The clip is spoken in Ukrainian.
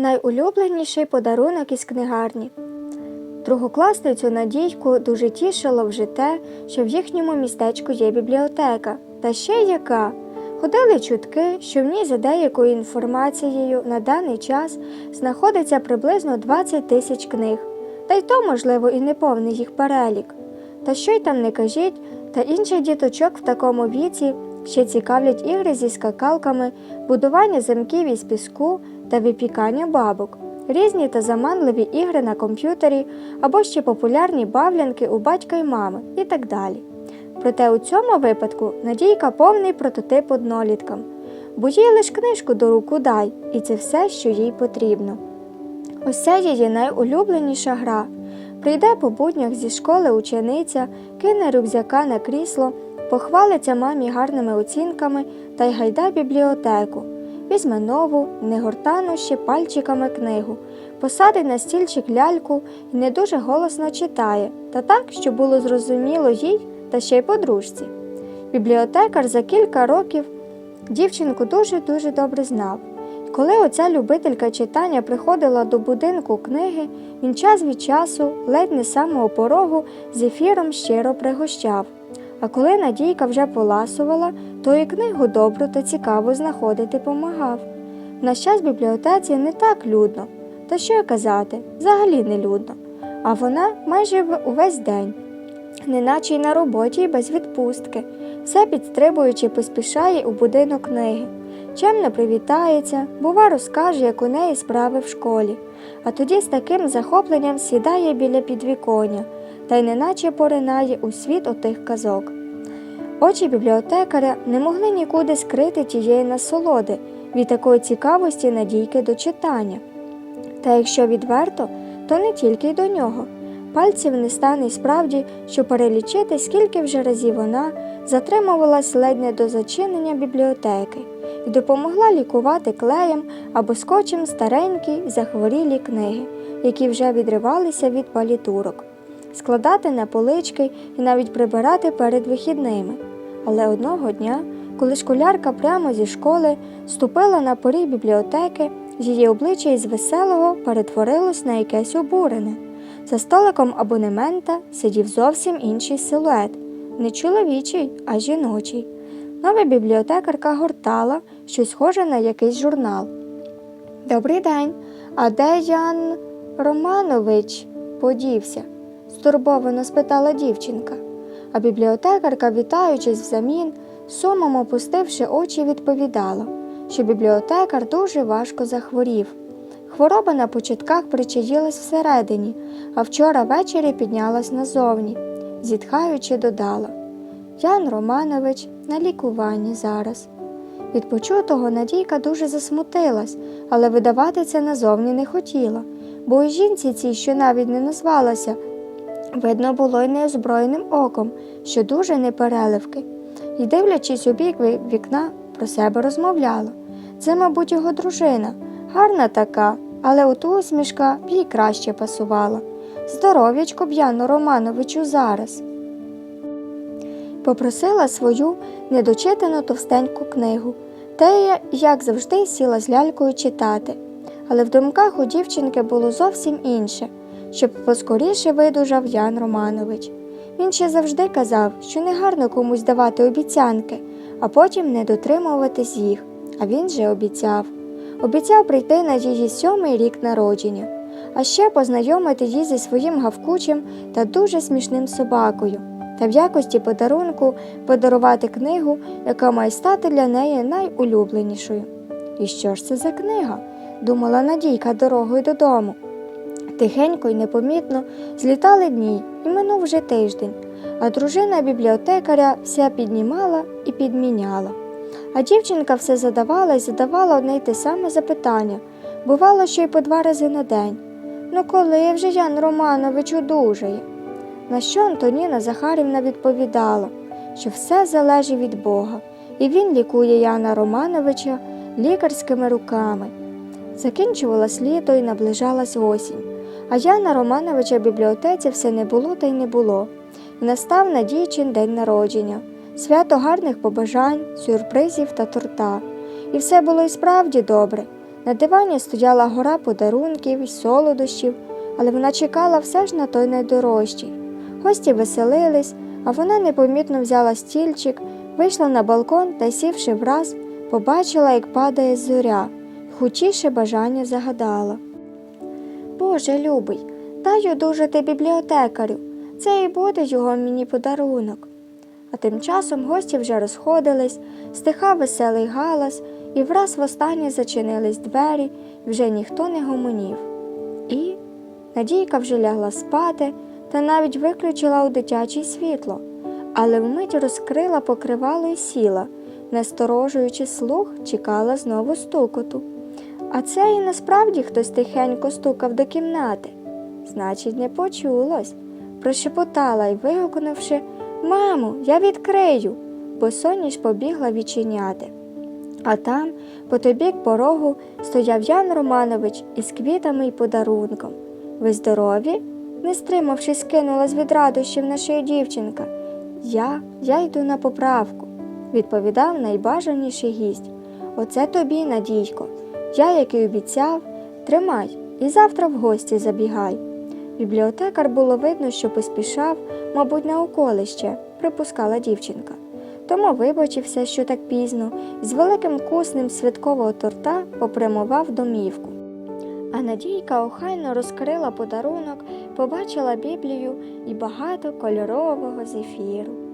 Найулюбленіший подарунок із книгарні. Другокласницю Надійку дуже тішило вже те, що в їхньому містечку є бібліотека. Та ще яка. Ходили чутки, що в ній за деякою інформацією на даний час знаходиться приблизно 20 тисяч книг, та й то, можливо, і не повний їх перелік. Та що й там не кажіть, та інших діточок в такому віці ще цікавлять ігри зі скакалками, будування замків із піску та випікання бабок, різні та заманливі ігри на комп'ютері або ще популярні бавлянки у батька й мами і так далі. Проте у цьому випадку Надійка повний прототип одноліткам, бо їй лиш книжку до руку дай, і це все, що їй потрібно. Це її найулюбленіша гра. Прийде по буднях зі школи учениця, кине рюкзака на крісло, похвалиться мамі гарними оцінками та й гайда бібліотеку. Візьме нову, негортану ще пальчиками книгу, посадить на стільчик ляльку і не дуже голосно читає, та так, щоб було зрозуміло їй та ще й подружці. Бібліотекар за кілька років дівчинку дуже-дуже добре знав. Коли оця любителька читання приходила до будинку книги, він час від часу, ледь не самого порогу, з ефіром щиро пригощав. А коли Надійка вже поласувала, то і книгу добру та цікаво знаходити помагав. На час в бібліотеці не так людно, та що казати, взагалі не людно, а вона майже увесь день, неначе й на роботі й без відпустки, все підстрибуючи поспішає у будинок книги. Чемно привітається, бува розкаже, як у неї справи в школі, а тоді з таким захопленням сідає біля підвіконня та й неначе поринає у світ отих казок. Очі бібліотекаря не могли нікуди скрити тієї насолоди від такої цікавості надійки до читання. Та якщо відверто, то не тільки й до нього. Пальців не стане й справді, що перелічити, скільки вже разів вона затримувалась ледь не до зачинення бібліотеки і допомогла лікувати клеєм або скотчем старенькі захворілі книги, які вже відривалися від палітурок, складати на полички і навіть прибирати перед вихідними. Але одного дня, коли школярка прямо зі школи ступила на поріг бібліотеки, її обличчя із веселого перетворилось на якесь обурене. За столиком абонемента сидів зовсім інший силует не чоловічий, а жіночий. Нова бібліотекарка гортала щось схоже на якийсь журнал. Добрий день. А де Ян Романович подівся? Стурбовано спитала дівчинка. А бібліотекарка, вітаючись взамін, сумом опустивши очі, відповідала, що бібліотекар дуже важко захворів. Хвороба на початках причаїлась всередині, а вчора ввечері піднялась назовні. Зітхаючи, додала Ян Романович на лікуванні зараз. Від почутого Надійка дуже засмутилась, але видавати це назовні не хотіла, бо у жінці цій, що навіть не назвалася, видно було й неозброєним оком, що дуже непереливки, і, дивлячись у бік вікна, про себе розмовляла. Це, мабуть, його дружина, гарна така, але от усмішка б їй краще пасувала. Здоров'ячко б Яну Романовичу зараз. Попросила свою недочитану товстеньку книгу, й, як завжди, сіла з лялькою читати. Але в думках у дівчинки було зовсім інше, щоб поскоріше видужав Ян Романович. Він ще завжди казав, що негарно комусь давати обіцянки, а потім не дотримуватись їх. А він же обіцяв. Обіцяв прийти на її сьомий рік народження, а ще познайомити її зі своїм гавкучим та дуже смішним собакою, та в якості подарунку подарувати книгу, яка має стати для неї найулюбленішою. І що ж це за книга? думала Надійка дорогою додому. Тихенько й непомітно злітали дні, і минув вже тиждень, а дружина бібліотекаря вся піднімала і підміняла. А дівчинка все задавала і задавала одне й те саме запитання, бувало, що й по два рази на день. Ну коли вже Ян Романович одужає? На що Антоніна Захарівна відповідала, що все залежить від Бога, і він лікує Яна Романовича лікарськими руками. Закінчувалось літо і наближалась осінь, а Яна Романовича в бібліотеці все не було та й не було. Настав Надійчин день народження, свято гарних побажань, сюрпризів та торта. І все було і справді добре. На дивані стояла гора подарунків і солодощів, але вона чекала все ж на той найдорожчий. Гості веселились, а вона непомітно взяла стільчик, вийшла на балкон та, сівши враз, побачила, як падає зоря, і хутіше бажання загадала. Боже любий, дай одужати бібліотекарю, це і буде його мені подарунок. А тим часом гості вже розходились, стихав веселий галас, і враз востаннє зачинились двері, вже ніхто не гомонів. І Надійка вже лягла спати та навіть виключила у дитяче світло, але вмить розкрила покривало і сіла, насторожуючи слух, чекала знову стукоту. А це і насправді хтось тихенько стукав до кімнати. Значить, не почулось. Прошепотала й вигукнувши Мамо, я відкрию, бо соніш побігла відчиняти. А там, по тобік порогу, стояв Ян Романович із квітами й подарунком. Ви здорові? не стримавшись, кинула з від радощів наша дівчинка. Я, я йду на поправку, відповідав найбажаніший гість. Оце тобі, Надійко. Я, як і обіцяв, тримай і завтра в гості забігай. Бібліотекар було видно, що поспішав, мабуть, на околище, припускала дівчинка. Тому вибачився, що так пізно, і з великим куснем святкового торта попрямував домівку. А Надійка охайно розкрила подарунок, побачила Біблію і багато кольорового зефіру.